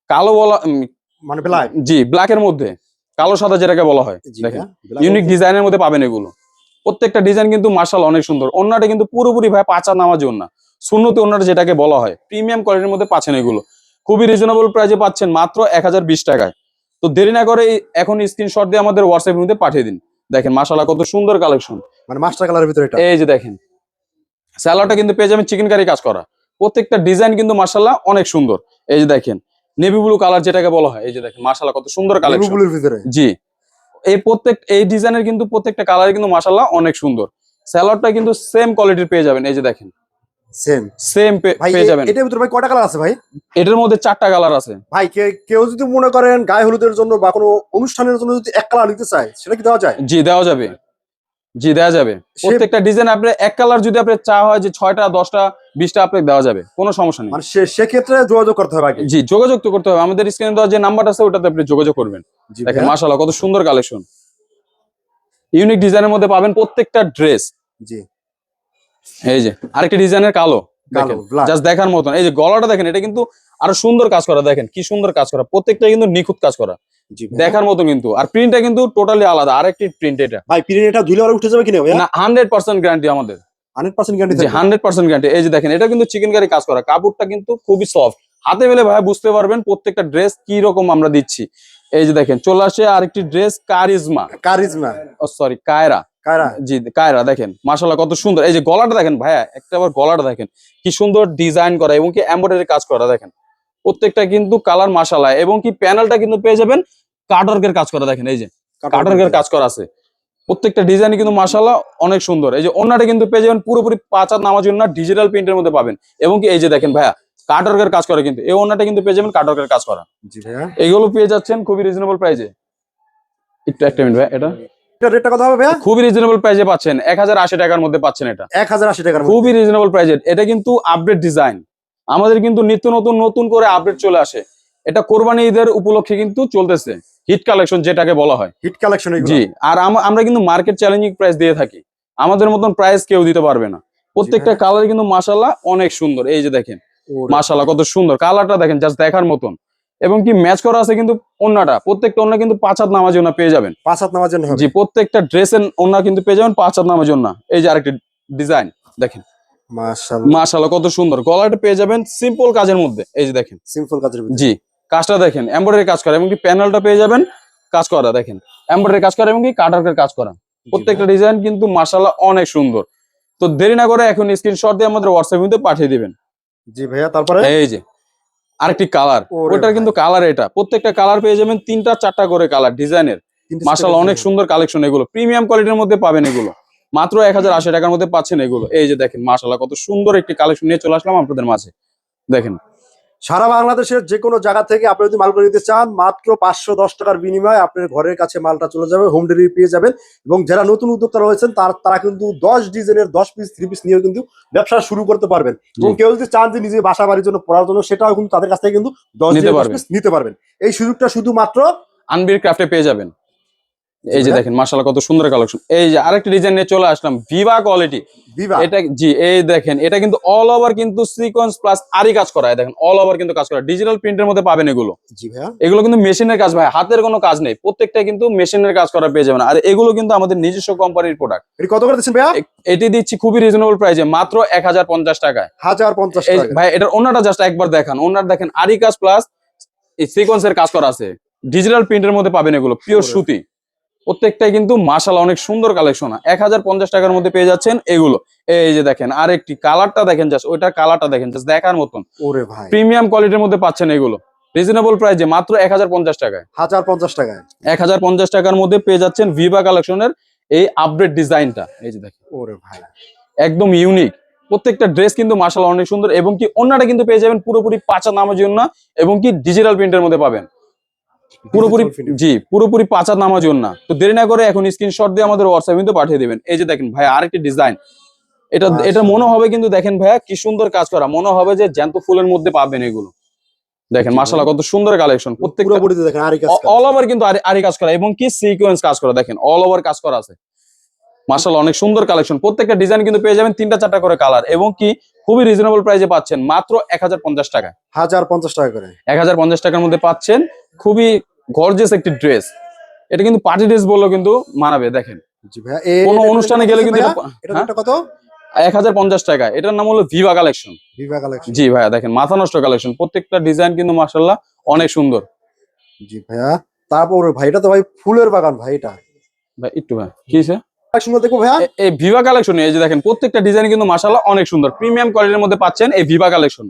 কালো বলা মানে ব্ল্যাক জি ব্ল্যাকের মধ্যে কালো সাদা যেটাকে বলা হয় দেখেন। ইউনিক ডিজাইনের মধ্যে। পাবেন এগুলো। প্রত্যেকটা ডিজাইন কিন্তু মার্শাল অনেক সুন্দর। অন্যটা কিন্তু পুরোপুরি ভাই পাঁচা নামাজ না শূন্যতে অন্যটা যেটাকে বলা হয় প্রিমিয়াম কোয়ালিটির মধ্যে পাচ্ছেন এগুলো। খুবই রিজনেবল প্রাইসে পাচ্ছেন মাত্র এক হাজার বিশ টাকায়। তো দেরি না করে এখন স্ক্রিনশট দিয়ে আমাদের হোয়াটসঅ্যাপ মধ্যে পাঠিয়ে দিন। দেখেন মাসালা কত সুন্দর কালেকশন। মানে মাস্টার কালারের ভিতরে এটা। এই যে দেখেন স্যালাডটা কিন্তু পেয়ে যাবেন চিকেন কারি কাজ করা। প্রত্যেকটা ডিজাইন কিন্তু মাসাল্লাহ অনেক সুন্দর। এই যে দেখেন নেভি ব্লু কালার যেটাকে বলা হয় এই যে দেখেন মাসাল্লাহ কত সুন্দর কালেকশন। নেভি ব্লুর ভিতরে। জি এই প্রত্যেক এই ডিজাইনের কিন্তু প্রত্যেকটা কালার কিন্তু মাসাল্লাহ অনেক সুন্দর। স্যালাডটা কিন্তু সেম কোয়ালিটির পেয়ে যাবেন এই যে দেখেন। সেম সেম পেয়ে যাবেন। এটার ভিতরে ভাই কয়টা কালার আছে ভাই? এটার মধ্যে চারটা কালার আছে। ভাই কেউ যদি মনে করেন গায়ে হলুদের জন্য বা কোনো অনুষ্ঠানের জন্য যদি এক কালার নিতে চায় সেটা কি দেওয়া যায়? জি দেওয়া যাবে। জি দেওয়া যাবে। প্রত্যেকটা ডিজাইন আপনি এক কালার যদি আপনি চা হয় যে ছয়টা দশটা বিশটা আপনাকে দেওয়া যাবে। কোনো সমস্যা নেই। মানে সেক্ষেত্রে যোগাযোগ করতে হবে জি যোগাযোগ তো করতে হবে। আমাদের স্ক্রিনে দেওয়া যে নাম্বার আছে ওটাতে আপনি যোগাযোগ করবেন। দেখেন ভাইয়া। মাশাআল্লাহ কত সুন্দর কালেকশন ইউনিক ডিজাইনের মধ্যে পাবেন প্রত্যেকটা ড্রেস জি। এই যে আরেকটা ডিজাইনের কালো জাস্ট দেখার মতন। এই যে গলাটা দেখেন এটা কিন্তু আরও সুন্দর কাজ করা দেখেন কি সুন্দর কাজ করা। প্রত্যেকটা কিন্তু নিখুঁত কাজ করা। দেখার মতন কিন্তু। আর প্রিন্টটা কিন্তু টোটালি আলাদা আরেকটি প্রিন্ট এটা। ভাই পিরিয়ড এটা ধুলে আবার উঠে যাবে কিনা ভাইয়া? না হান্ড্রেড পার্সেন্ট গ্যারান্টি আমাদের। হান্ড্রেড পার্সেন্ট গ্যারান্টি যে হান্ড্রেড পার্সেন্ট গ্যারান্টি এই যে দেখেন এটা কিন্তু চিকেন কারি কাজ করা। কাপড়টা কিন্তু খুবই সফট হাতে পেলে ভাই বুঝতে পারবেন প্রত্যেকটা ড্রেস কি রকম আমরা দিচ্ছি। এই যে দেখেন চলে আসে আরেকটি ড্রেস কারিজমা। কারিজমা। ও সরি কায়রা। কায়রা? জি কায়রা দেখেন মাশাল্লাহ কত সুন্দর। এই যে গলাটা দেখেন ভাইয়া একটা আবার গলাটা দেখেন কি সুন্দর ডিজাইন করা এবং কি এমব্রয়ডারি কাজ করা দেখেন। প্রত্যেকটা কিন্তু কালার মাশাল্লাহ এবং কি প্যানেলটা কিন্তু পেয়ে যাবেন কাটওয়ার্কের কাজ করা দেখেন এই যে কাটওয়ার্কের কাজ। করা আছে। প্রত্যেকটা ডিজাইন কিন্তু মাশাল্লাহ অনেক সুন্দর। এই যে অন্যটা কিন্তু পেয়ে যাবেন পুরোপুরি পাঁচ হাত নামার জন্য ডিজিটাল প্রিন্টের মধ্যে পাবেন। এবং কি এই যে দেখেন ভাইয়া কাটওয়ার্কের কাজ করে কিন্তু এই অন্যটা কিন্তু পেয়ে যাবেন কাটওয়ার্কের কাজ করা। এগুলো পেয়ে যাচ্ছেন খুবই রিজনেবল প্রাইসে একটু একটা মিনিট ভাই এটা? এটা রেটটা কত হবে ভাইয়া? খুবই রিজনেবল প্রাইসে পাচ্ছেন। এক হাজার আশি টাকার মধ্যে পাচ্ছেন এটা। এক হাজার আশি টাকার খুবই রিজনেবল প্রাইজের এটা কিন্তু আপডেট ডিজাইন আমাদের কিন্তু নিত্য নতুন নতুন করে আপডেট চলে আসে। এটা কোরবানি ঈদের উপলক্ষে কিন্তু চলতেছে। হিট কালেকশন যেটাকে বলা হয়। হিট কালেকশন জি আর আমরা কিন্তু মার্কেট চ্যালেঞ্জিং প্রাইস দিয়ে থাকি। আমাদের মতন প্রাইস কেউ দিতে পারবে না। প্রত্যেকটা। কালার কিন্তু মাশাল্লাহ অনেক সুন্দর। এই যে দেখেন মাশাল্লাহ কত সুন্দর। কালারটা দেখেন জাস্ট দেখার মতন। এবং কি ম্যাচ করা আছে কিন্তু অন্যটা। প্রত্যেকটা অন্য কিন্তু পাঁচ হাত নামার জন্য পেয়ে যাবেন। পাঁচ হাত জন্য হবে। জি প্রত্যেকটা ড্রেসের অন্য কিন্তু পেয়ে যাবেন পাঁচ হাত নামার জন্য। এই যে আরেকটি ডিজাইন দেখেন। মাশাআল্লাহ। কত সুন্দর। গলাটা পেয়ে যাবেন সিম্পল কাজের মধ্যে। এই যে দেখেন। সিম্পল কাজের ভিতরে। জি কাজটা দেখেন। এমব্রয়ডারি কাজ করা এবং কি প্যানেলটা পেয়ে যাবেন কাজ করা দেখেন। এমব্রয়ডারি কাজ করা এবং কি কাটারকের কাজ করা। প্রত্যেকটা ডিজাইন কিন্তু মাশাআল্লাহ অনেক সুন্দর। তো দেরি না করে এখন স্ক্রিনশট দিয়ে আমাদের হোয়াটসঅ্যাপ মধ্যে পাঠিয়ে দিবেন। জি ভাইয়া তারপরে? এই যে। আরেকটি কালার ওইটার ওটার কিন্তু কালার এটা। প্রত্যেকটা কালার পেয়ে যাবেন তিনটা চারটা করে কালার ডিজাইনের মার্শাল অনেক সুন্দর কালেকশন এগুলো। প্রিমিয়াম কোয়ালিটির মধ্যে পাবেন এগুলো। মাত্র এক হাজার আশি টাকার মধ্যে পাচ্ছেন এগুলো। এই যে দেখেন মার্শাল কত সুন্দর একটি কালেকশন নিয়ে চলে আসলাম আপনাদের মাঝে। দেখেন সারা বাংলাদেশের যে কোনো জায়গা থেকে আপনি যদি মালগুলো নিতে চান মাত্র পাঁচশো দশ টাকার বিনিময়ে আপনার ঘরের কাছে মালটা চলে যাবে হোম ডেলিভারি পেয়ে যাবেন এবং যারা নতুন উদ্যোক্তা রয়েছেন তার তারা কিন্তু দশ ডিজাইনের দশ পিস থ্রি পিস নিয়েও কিন্তু ব্যবসা শুরু করতে পারবেন। এবং কেউ যদি চান যে নিজে বাসা বাড়ির জন্য পড়ার জন্য সেটাও কিন্তু তাদের কাছ থেকে কিন্তু দশ। পিস নিতে পারবেন। এই সুযোগটা শুধুমাত্র আনবির ক্রাফটে পেয়ে যাবেন। এই যে দেখেন মাশাআল্লাহ কত সুন্দর কালেকশন। এই যে আরেকটি ডিজাইন নিয়ে চলে আসলাম ভিভা কোয়ালিটি এটা জি এই দেখেন এটা কিন্তু অল ওভার কিন্তু সিকোয়েন্স প্লাস আরি কাজ করা দেখেন অল ওভার কিন্তু কাজ করা। ডিজিটাল প্রিন্টের মধ্যে পাবেন এগুলো। জি ভাইয়া। এগুলো কিন্তু মেশিনের কাজ ভাই হাতের কোনো কাজ নেই প্রত্যেকটা কিন্তু মেশিনের কাজ করা পেয়ে যাবেন। আর এগুলো কিন্তু আমাদের নিজস্ব কোম্পানির প্রোডাক্ট এটি কত করে দিচ্ছেন ভাইয়া? এটি দিচ্ছি খুবই রিজনেবল প্রাইসে মাত্র এক হাজার পঞ্চাশ টাকায়। হাজার পঞ্চাশ এই টাকা। ভাই এটার ওনাটা জাস্ট একবার দেখান। ওনার দেখেন আরি কাজ প্লাস এই সিকোয়েন্সের কাজ করা আছে। ডিজিটাল প্রিন্টের মধ্যে পাবেন এগুলো পিওর সুতি। প্রত্যেকটাই কিন্তু মাশাল অনেক সুন্দর কালেকশন এক হাজার পঞ্চাশ টাকার মধ্যে পেয়ে যাচ্ছেন এগুলো। এই যে দেখেন আর একটি কালারটা দেখেন জাস্ট ওইটার কালারটা দেখেন জাস্ট দেখার মতন। ওরে ভাই। প্রিমিয়াম কোয়ালিটির মধ্যে পাচ্ছেন এগুলো। রিজনেবল প্রাইসে মাত্র এক হাজার পঞ্চাশ টাকায়। হাজার পঞ্চাশ টাকায়। এক হাজার পঞ্চাশ টাকার মধ্যে পেয়ে যাচ্ছেন ভিভা কালেকশনের এই আপডেট ডিজাইনটা এই যে দেখেন। ওরে ভাই। একদম ইউনিক প্রত্যেকটা ড্রেস কিন্তু মার্শাল অনেক সুন্দর এবং কি অন্যটা কিন্তু পেয়ে যাবেন পুরোপুরি পাঁচা নামের জন্য এবং কি ডিজিটাল প্রিন্টের মধ্যে পাবেন। পুরোপুরি জি পুরোপুরি পাঁচা নামার জন্য তো দেরি না করে এখন স্ক্রিনশট দিয়ে আমাদের হোয়াটসঅ্যাপ কিন্তু পাঠিয়ে দিবেন। এই যে দেখেন ভাই আরেকটি ডিজাইন এটা এটা মনে হবে কিন্তু দেখেন ভাইয়া কি সুন্দর কাজ করা। মনে হবে যে জ্যান্ত ফুলের মধ্যে পাবেন এগুলো। দেখেন জি, মার্শাল্লাহ কত সুন্দর কালেকশন কাজ অল ওভার কিন্তু আরি- কাজ করা। এবং কি সিকোয়েন্স কাজ করা দেখেন অল ওভার কাজ করা আছে। মার্শাল অনেক সুন্দর কালেকশন প্রত্যেকটা ডিজাইন কিন্তু পেয়ে যাবেন তিনটা চারটা করে কালার এবং কি খুবই রিজনেবল প্রাইসে পাচ্ছেন। মাত্র এক হাজার পঞ্চাশ টাকা হাজার পঞ্চাশ টাকা করে। এক হাজার পঞ্চাশ টাকার মধ্যে পাচ্ছেন। খুবই গর্জিয়াস একটি ড্রেস এটা কিন্তু পার্টি ড্রেস বললেও কিন্তু মানাবে দেখেন। কোনো অনুষ্ঠানে গেলে কিন্তু এটা- হ্যাঁ? কত? এক হাজার পঞ্চাশ টাকা। এটার নাম হলো ভিভা কালেকশন ভিভা কালেকশন জি ভাইয়া দেখেন মাথা নষ্ট কালেকশন প্রত্যেকটা ডিজাইন কিন্তু মার্শাল্লাহ অনেক সুন্দর। জি ভাইয়া তারপরে ভাই এটা তো ভাই ফুলের বাগান ভাই এটা। ভাই একটু ভাই কি? কালেকশন দেখব ভাইয়া? এই ভিভা কালেকশন এই যে দেখেন প্রত্যেকটা ডিজাইন কিন্তু মাসাল্লাহ অনেক সুন্দর। প্রিমিয়াম কোয়ালিটির মধ্যে পাচ্ছেন এই ভিভা কালেকশন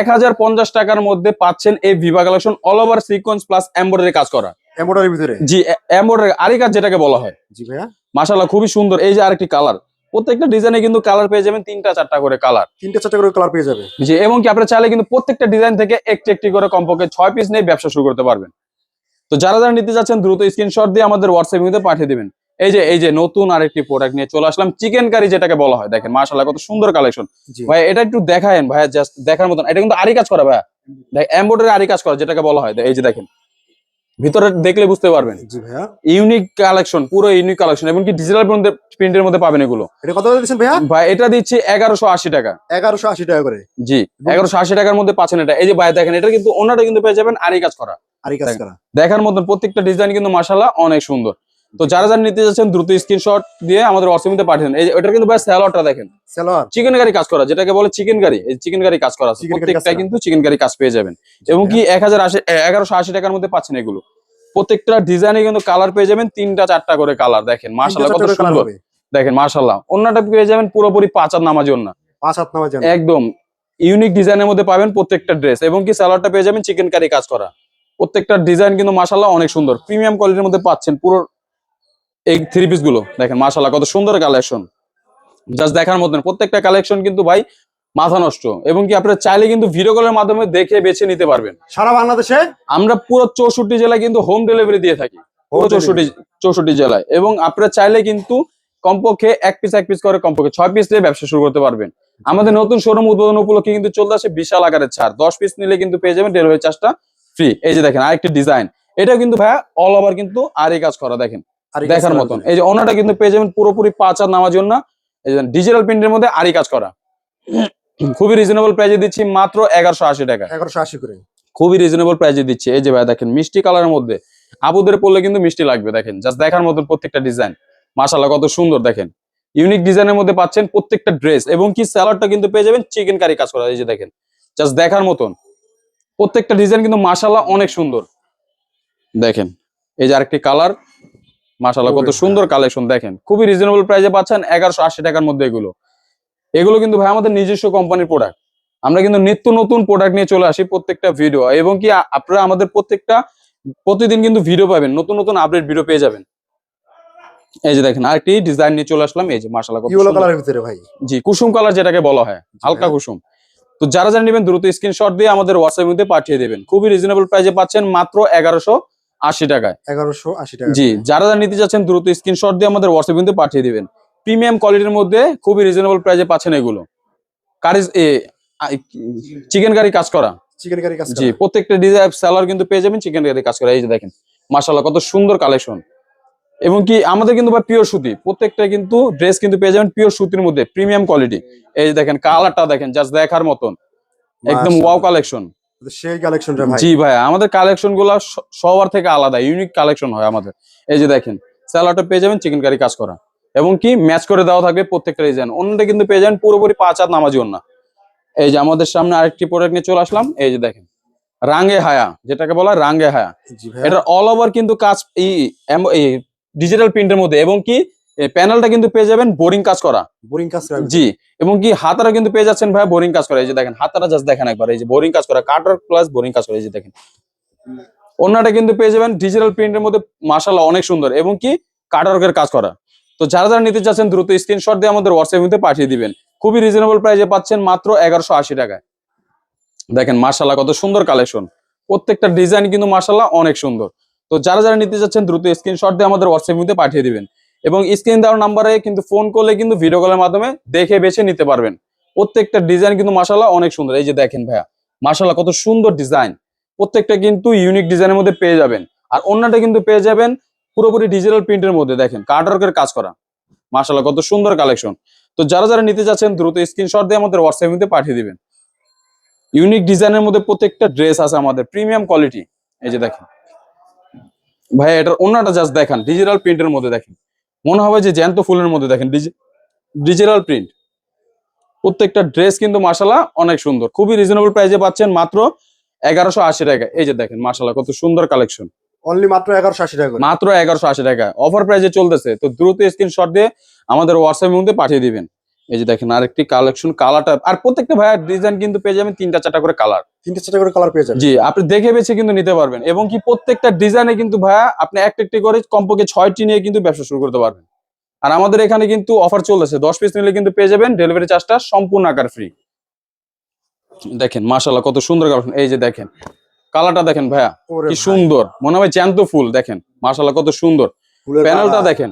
এক হাজার পঞ্চাশ টাকার মধ্যে পাচ্ছেন এই Viva collection all over sequence plus embroidery কাজ করা। এমব্রয়ডারির ভিতরে? জি এমব্রয়ডারি আরি কাজ যেটাকে বলা হয়। জি ভাইয়া। মাসাল্লাহ খুবই সুন্দর। এই যে আরেকটি কালার প্রত্যেকটা ডিজাইনে কিন্তু কালার পেয়ে যাবেন তিনটা চারটা করে কালার তিনটা চারটা করে কালার পেয়ে যাবে। জি এবং কি আপনারা চাইলে কিন্তু প্রত্যেকটা ডিজাইন থেকে একটি একটি করে কমপক্ষে ছয় পিস নিয়ে ব্যবসা শুরু করতে পারবেন। তো যারা যারা নিতে যাচ্ছেন দ্রুত স্ক্রিনশট দিয়ে আমাদের হোয়াটসঅ্যাপ পাঠিয়ে দিবেন। এই যে এই যে নতুন আরেকটি প্রোডাক্ট নিয়ে চলে আসলাম চিকেন কারি যেটাকে বলা হয়। দেখেন মাশাআল্লাহ কত সুন্দর কালেকশন ভাই এটা একটু দেখায়েন ভাইয়া জাস্ট দেখার মতন। এটা কিন্তু আরি কাজ করা ভাইয়া। দেখ এমব্রয়ডারি আরি কাজ করা যেটাকে বলা হয়। এই যে দেখেন। ভিতরে দেখলে বুঝতে পারবেন। জি ভাইয়া। ইউনিক কালেকশন পুরো ইউনিক কালেকশন এবং কি ডিজিটাল প্রিন্টের মধ্যে পাবেন এগুলো। এটা কত দিচ্ছেন ভাইয়া? ভাই এটা দিচ্ছি এগারোশো আশি টাকা। এগারোশো আশি টাকা করে। জি এগারোশো আশি টাকার মধ্যে পাচ্ছেন এটা। এই যে ভাই দেখেন এটা কিন্তু ওনাটা কিন্তু পেয়ে যাবেন আরি কাজ করা। আরি কাজ করা। দেখার মতন প্রত্যেকটা ডিজাইন কিন্তু মাসাল্লাহ অনেক সুন্দর। তো যারা যারা নিতে যাচ্ছেন দ্রুত স্ক্রিনশট দিয়ে আমাদের হোয়াটসঅ্যাপে পাঠিয়ে দেন। ওটা কিন্তু ভাই স্যালাডটা দেখেন। সালোয়ার চিকেন কারি কাজ করা যেটাকে বলে চিকেন কারি এই চিকেন কারি কাজ করা আছে। প্রত্যেকটা কিন্তু চিকেন কারি কাজ পেয়ে যাবেন। এবং কি এক হাজার আশি এগারোশো আশি টাকার মধ্যে পাচ্ছেন এগুলো। প্রত্যেকটা ডিজাইনে কিন্তু কালার পেয়ে যাবেন তিনটা চারটা করে কালার দেখেন মাসাল্লাহ কত সুন্দর। দেখেন মাসাল্লাহ অন্যটা পেয়ে যাবেন পুরোপুরি পাঁচ আর নামাজ অন্য। পাঁচ হাত একদম ইউনিক ডিজাইনের মধ্যে পাবেন প্রত্যেকটা ড্রেস এবং কি স্যালাডটা পেয়ে যাবেন চিকেন কারি কাজ করা। প্রত্যেকটা ডিজাইন কিন্তু মাসাল্লাহ অনেক সুন্দর। প্রিমিয়াম কোয়ালিটির মধ্যে পাচ্ছেন পুরো এই থ্রি পিসগুলো দেখেন মাসাল্লাহ কত সুন্দর কালেকশন জাস্ট দেখার মতন প্রত্যেকটা কালেকশন কিন্তু ভাই মাথা নষ্ট। এবং কি আপনারা চাইলে কিন্তু ভিডিও কলের মাধ্যমে দেখে বেছে নিতে পারবেন। সারা বাংলাদেশে? আমরা পুরো চৌষট্টি জেলায় কিন্তু হোম ডেলিভারি দিয়ে থাকি। পুরো চৌষট্টি চৌষট্টি জেলায়। এবং আপনারা চাইলে কিন্তু কমপক্ষে এক পিস এক পিস করে কমপক্ষে ছয় পিস দিয়ে ব্যবসা শুরু করতে পারবেন। আমাদের নতুন শোরুম উদ্বোধন উপলক্ষে কিন্তু চলতে আসে বিশাল আকারের ছাড়। দশ পিস নিলে কিন্তু পেয়ে যাবেন ডেলিভারি চার্জটা ফ্রি এই যে দেখেন আরেকটি ডিজাইন এটাও কিন্তু ভাইয়া অল ওভার কিন্তু আরই কাজ করা দেখেন। আরি দেখার মতন। এই যে অন্যটা কিন্তু পেয়ে যাবেন পুরোপুরি পাঁচ আর নামার জন্য। এই যে ডিজিটাল প্রিন্টের মধ্যে আরই কাজ করা। খুবই রিজনেবল প্রাইসে দিচ্ছি মাত্র এগারোশো আশি টাকা। এগারোশো আশি করে। খুবই রিজনেবল প্রাইসে দিচ্ছে। এই যে ভাই দেখেন মিষ্টি কালারের মধ্যে। আবুদের পড়লে কিন্তু মিষ্টি লাগবে দেখেন। জাস্ট দেখার মতন প্রত্যেকটা ডিজাইন মাশাল্লাহ কত সুন্দর দেখেন। ইউনিক ডিজাইনের মধ্যে পাচ্ছেন প্রত্যেকটা ড্রেস এবং কি স্যালাডটা কিন্তু পেয়ে যাবেন চিকেন কারি কাজ করা। এই যে দেখেন জাস্ট দেখার মতন। প্রত্যেকটা ডিজাইন কিন্তু মাশাল্লাহ অনেক সুন্দর। দেখেন এই যে আরেকটি কালার মাশাল্লাহ কত সুন্দর কালেকশন দেখেন। খুবই রিজনেবল প্রাইসে পাচ্ছেন এগারোশো আশি টাকার মধ্যে এগুলো। এগুলো কিন্তু ভাই আমাদের নিজস্ব কোম্পানির প্রোডাক্ট আমরা কিন্তু নিত্য নতুন প্রোডাক্ট নিয়ে চলে আসি প্রত্যেকটা ভিডিও এবং কি আপনারা আমাদের প্রত্যেকটা প্রতিদিন কিন্তু ভিডিও পাবেন নতুন নতুন আপডেট ভিডিও পেয়ে যাবেন। এই যে দেখেন আরেকটি ডিজাইন নিয়ে চলে আসলাম এই যে মাশাআল্লাহ কত ইয়েলো কালারের ভিতরে ভাই। জি কুসুম কালার যেটাকে বলা হয় হালকা কুসুম। তো যারা যারা নেবেন দ্রুত স্ক্রিনশট দিয়ে আমাদের হোয়াটসঅ্যাপ মধ্যে পাঠিয়ে দেবেন। খুবই রিজনেবল প্রাইসে পাচ্ছেন মাত্র এগারোশো আশি টাকায়। এগারোশো আশি টাকা জি যারা যারা নিতে চাচ্ছেন দ্রুত স্ক্রিনশট দিয়ে আমাদের হোয়াটসঅ্যাপ কিন্তু পাঠিয়ে দিবেন। প্রিমিয়াম কোয়ালিটির মধ্যে খুবই রিজনেবল প্রাইসে পাচ্ছেন এগুলো। কারি চিকেন কারি কাজ করা। চিকেন কারি কাজ জি। প্রত্যেকটা ডিজাইন সেলার কিন্তু পেয়ে যাবেন চিকেন কারি কাজ করা। এই যে দেখেন মাশাআল্লাহ কত সুন্দর কালেকশন এবং কি আমাদের কিন্তু পিওর সুতি। প্রত্যেকটা কিন্তু ড্রেস কিন্তু পেয়ে যাবেন পিওর সুতির মধ্যে প্রিমিয়াম কোয়ালিটি এই যে দেখেন কালারটা দেখেন জাস্ট দেখার মতন। একদম ওয়াও কালেকশন সেই কালেকশনটা ভাই। জি ভাই আমাদের কালেকশনগুলো সবার থেকে আলাদা ইউনিক কালেকশন হয় আমাদের। এই যে দেখেন স্যালাডটা পেয়ে যাবেন চিকেন কারি কাজ করা। এবং কি ম্যাচ করে দেওয়া থাকবে প্রত্যেকটা ডিজাইন অন্যটা কিন্তু পেয়ে যাবেন পুরোপুরি পাঁচ হাত নামাজি অন্য এই যে আমাদের সামনে আরেকটি প্রোডাক্ট নিয়ে চলে আসলাম এই যে দেখেন রাঙ্গে হায়া যেটাকে বলা রাঙ্গে হায়া। এটা অল ওভার কিন্তু কাজ এই ডিজিটাল প্রিন্টের মধ্যে। এবং কি প্যানেলটা কিন্তু পেয়ে যাবেন বোরিং কাজ করা। বোরিং কাজ করা। জি এবং কি হাতারা কিন্তু পেয়ে যাচ্ছেন ভাই বোরিং কাজ করা। এই যে দেখেন হাতারা জাস্ট দেখেন একবার। এই যে বোরিং কাজ করা কাটার প্লাস বোরিং কাজ করা এই যে দেখেন। অন্যটা কিন্তু পেয়ে যাবেন ডিজিটাল প্রিন্টের মধ্যে মাশাআল্লাহ অনেক সুন্দর। এবং কি কাটারকের কাজ করা। তো যারা যারা নিতে চাচ্ছেন দ্রুত স্ক্রিনশট দিয়ে আমাদের হোয়াটসঅ্যাপ মধ্যে পাঠিয়ে দিবেন। খুবই রিজনেবল প্রাইসে পাচ্ছেন মাত্র এগারোশো আশি টাকায়। দেখেন মাশাআল্লাহ কত সুন্দর কালেকশন প্রত্যেকটা ডিজাইন কিন্তু মাশাআল্লাহ অনেক সুন্দর। তো যারা যারা নিতে চাচ্ছেন দ্রুত স্ক্রিনশট দিয়ে আমাদের হোয়াটসঅ্যাপ মধ্যে পাঠিয়ে দিবেন। এবং স্ক্রিন দেওয়ার নাম্বারে কিন্তু ফোন করলে কিন্তু ভিডিও কলের মাধ্যমে দেখে বেছে নিতে পারবেন। প্রত্যেকটা ডিজাইন কিন্তু মাশাআল্লাহ অনেক সুন্দর। এই যে দেখেন ভাইয়া, মাশাআল্লাহ কত সুন্দর ডিজাইন প্রত্যেকটা কিন্তু ইউনিক ডিজাইনের মধ্যে পেয়ে যাবেন। আর অন্যটা কিন্তু পেয়ে যাবেন পুরোপুরি ডিজিটাল প্রিন্টের মধ্যে। দেখেন কার্ডওয়ার্কের কাজ করা। মাশাল্লাহ কত সুন্দর কালেকশন তো যারা যারা নিতে যাচ্ছেন, দ্রুত স্ক্রিনশট দিয়ে আমাদের হোয়াটসঅ্যাপ পাঠিয়ে দিবেন। ইউনিক ডিজাইনের মধ্যে প্রত্যেকটা ড্রেস আছে আমাদের প্রিমিয়াম কোয়ালিটি এই যে দেখেন। ভাই এটার অন্যটা জাস্ট দেখেন ডিজিটাল প্রিন্টের মধ্যে দেখেন। মনে হবে যে জ্যান্ত ফুলের মধ্যে দেখেন ডিজিটাল প্রিন্ট প্রত্যেকটা ড্রেস কিন্তু মাসালা অনেক সুন্দর। খুবই রিজনেবল প্রাইসে পাচ্ছেন মাত্র এগারোশো আশি টাকা। এই যে দেখেন মাসালা কত সুন্দর কালেকশন অনলি মাত্র এগারোশো আশি টাকা মাত্র এগারোশো আশি টাকা। অফার প্রাইসে চলতেছে। তো দ্রুত স্ক্রিনশট দিয়ে আমাদের হোয়াটসঅ্যাপের মধ্যে পাঠিয়ে দিবেন। এই যে দেখেন আরেকটি কালেকশন কালারটা আর প্রত্যেকটা ভাইয়ার ডিজাইন কিন্তু পেয়ে যাবেন তিনটা চারটা করে কালার তিনটে চারটে করে কালার পেয়ে যাবেন। জি আপনি দেখে বেছে কিন্তু নিতে পারবেন এবং কি প্রত্যেকটা ডিজাইনে কিন্তু ভাইয়া আপনি একটা একটি করে কমপক্ষে ছয়টি নিয়ে কিন্তু ব্যবসা শুরু করতে পারবেন। আর আমাদের এখানে কিন্তু অফার চলতেছে দশ পিস নিলে কিন্তু পেয়ে যাবেন ডেলিভারি চার্জটা সম্পূর্ণ আকার ফ্রি দেখেন মাশাল্লাহ কত সুন্দর কালেকশন এই যে দেখেন কালারটা দেখেন ভাইয়া কি সুন্দর মনে হয় জ্যান্ত ফুল দেখেন মাশাল্লাহ কত সুন্দর। প্যানেলটা দেখেন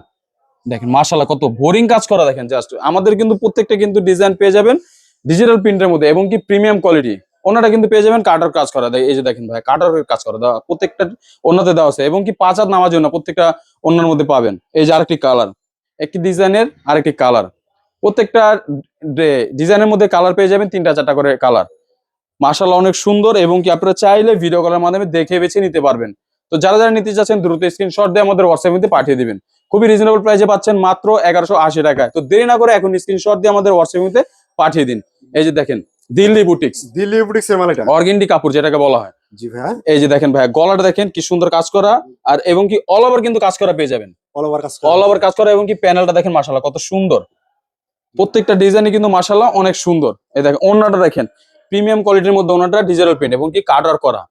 দেখেন মাশাল্লাহ কত বোরিং কাজ করা দেখেন জাস্ট আমাদের কিন্তু প্রত্যেকটা কিন্তু ডিজাইন পেয়ে যাবেন ডিজিটাল প্রিন্টের মধ্যে এবং কি প্রিমিয়াম কোয়ালিটি ওনাটা কিন্তু পেয়ে যাবেন কাটার কাজ করা। দেয় এই যে দেখেন ভাই কাটার কাজ করা। দেওয়া প্রত্যেকটা অন্যতে দেওয়া আছে এবং কি পাঁচ হাত নামার জন্য প্রত্যেকটা অন্যের মধ্যে পাবেন। এই যে আরেকটি কালার একটি ডিজাইনের আরেকটি কালার প্রত্যেকটা ডিজাইনের মধ্যে কালার পেয়ে যাবেন তিনটা চারটা করে কালার মাশাল্লাহ অনেক সুন্দর এবং কি আপনারা চাইলে ভিডিও কলের মাধ্যমে দেখে বেছে নিতে পারবেন। তো যারা যারা নিতে চাচ্ছেন, দ্রুত স্ক্রিনশট দিয়ে আমাদের হোয়াটসঅ্যাপ মধ্যে পাঠিয়ে দিবেন। খুবই রিজনেবল প্রাইসে পাচ্ছেন মাত্র এগারোশো আশি টাকায়। তো দেরি না করে এখন স্ক্রিনশট দিয়ে আমাদের হোয়াটসঅ্যাপ মধ্যে পাঠিয়ে দিন। এই যে দেখেন দিল্লি বুটিক্স। দিল্লি বুটিক্স এর মাল এটা অর্গেন্ডি কাপড় যেটাকে বলা হয়। জি ভাই এই যে দেখেন ভাই গলাটা দেখেন কি সুন্দর কাজ করা আর এবং কি অল ওভার কিন্তু কাজ করা পেয়ে যাবেন। অল ওভার কাজ করা। অল ওভার কাজ করা এবং কি প্যানেলটা দেখেন মাশাল্লাহ কত সুন্দর। প্রত্যেকটা ডিজাইনে কিন্তু মাশাল্লাহ অনেক সুন্দর। এই দেখেন ওনাটা দেখেন প্রিমিয়াম কোয়ালিটির মধ্যে ওনাটা ডিজিটাল প্রিন্ট এবং কি কাটার করা।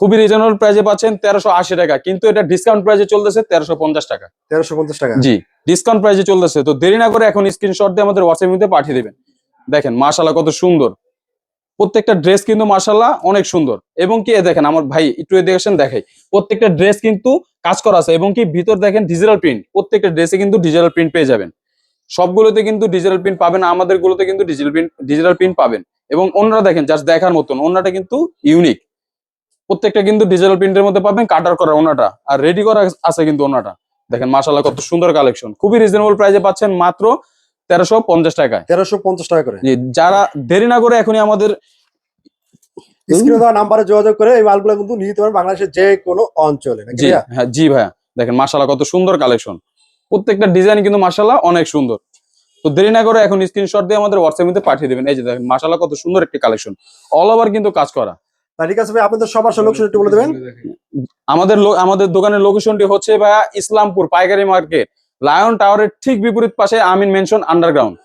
খুবই রিজনেবল প্রাইসে পাচ্ছেন তেরোশো আশি টাকা কিন্তু এটা ডিসকাউন্ট প্রাইসে চলতেছে তেরোশো পঞ্চাশ টাকা। তেরোশো পঞ্চাশ টাকা। জি ডিসকাউন্ট প্রাইসে চলতেছে। তো দেরি না করে এখন স্ক্রিনশট দিয়ে আমাদের হোয়াটসঅ্যাপ মধ্যে পাঠিয়ে দিবেন। দেখেন মাশাল্লাহ কত সুন্দর। প্রত্যেকটা ড্রেস কিন্তু মাশাল্লাহ অনেক সুন্দর। এবং কি দেখেন, আমার ভাই একটু দেখেন দেখাই। প্রত্যেকটা ড্রেস কিন্তু কাজ করা আছে, এবং কি, ভিতর দেখেন ডিজিটাল প্রিন্ট প্রত্যেকটা ড্রেসে কিন্তু ডিজিটাল প্রিন্ট পেয়ে যাবেন। সবগুলোতে কিন্তু ডিজিটাল প্রিন্ট পাবেন আমাদের গুলোতে কিন্তু ডিজিটাল প্রিন্ট ডিজিটাল প্রিন্ট পাবেন। এবং অন্যরা দেখেন জাস্ট দেখার মতন, অন্যটা কিন্তু ইউনিক প্রত্যেকটা কিন্তু ডিজিটাল প্রিন্টের মধ্যে পাবেন কাটার করা ওনাটা আর রেডি করা আছে কিন্তু ওনাটা দেখেন মাশাল্লাহ কত সুন্দর কালেকশন খুবই রিজনেবল প্রাইসে পাচ্ছেন মাত্র তেরোশো পঞ্চাশ টাকায়। তেরোশো পঞ্চাশ টাকা করে। জি, যারা দেরি না করে এখনই আমাদের স্ক্রিনে দেওয়া নাম্বারে যোগাযোগ করে এই মালগুলো কিন্তু নিয়ে যেতে পারেন বাংলাদেশের যে কোনো অঞ্চলে? হ্যাঁ জি ভাইয়া। দেখেন মাশাল্লাহ কত সুন্দর কালেকশন। প্রত্যেকটা ডিজাইন কিন্তু মাশাল্লাহ অনেক সুন্দর। তো দেরি না করে এখন স্ক্রিনশট দিয়ে আমাদের হোয়াটসঅ্যাপ পাঠিয়ে দেবেন। এই যে দেখেন মাশাল্লাহ কত সুন্দর একটি কালেকশন। অল ওভার কিন্তু কাজ করা। ঠিক আছে ভাই আপনাদের সবার লোকেশন একটু বলে দেবেন। আমাদের আমাদের দোকানের লোকেশনটি হচ্ছে ভাইয়া ইসলামপুর পাইকারি মার্কেট লায়ন টাওয়ারের ঠিক বিপরীত পাশে আমিন মেনশন আন্ডারগ্রাউন্ড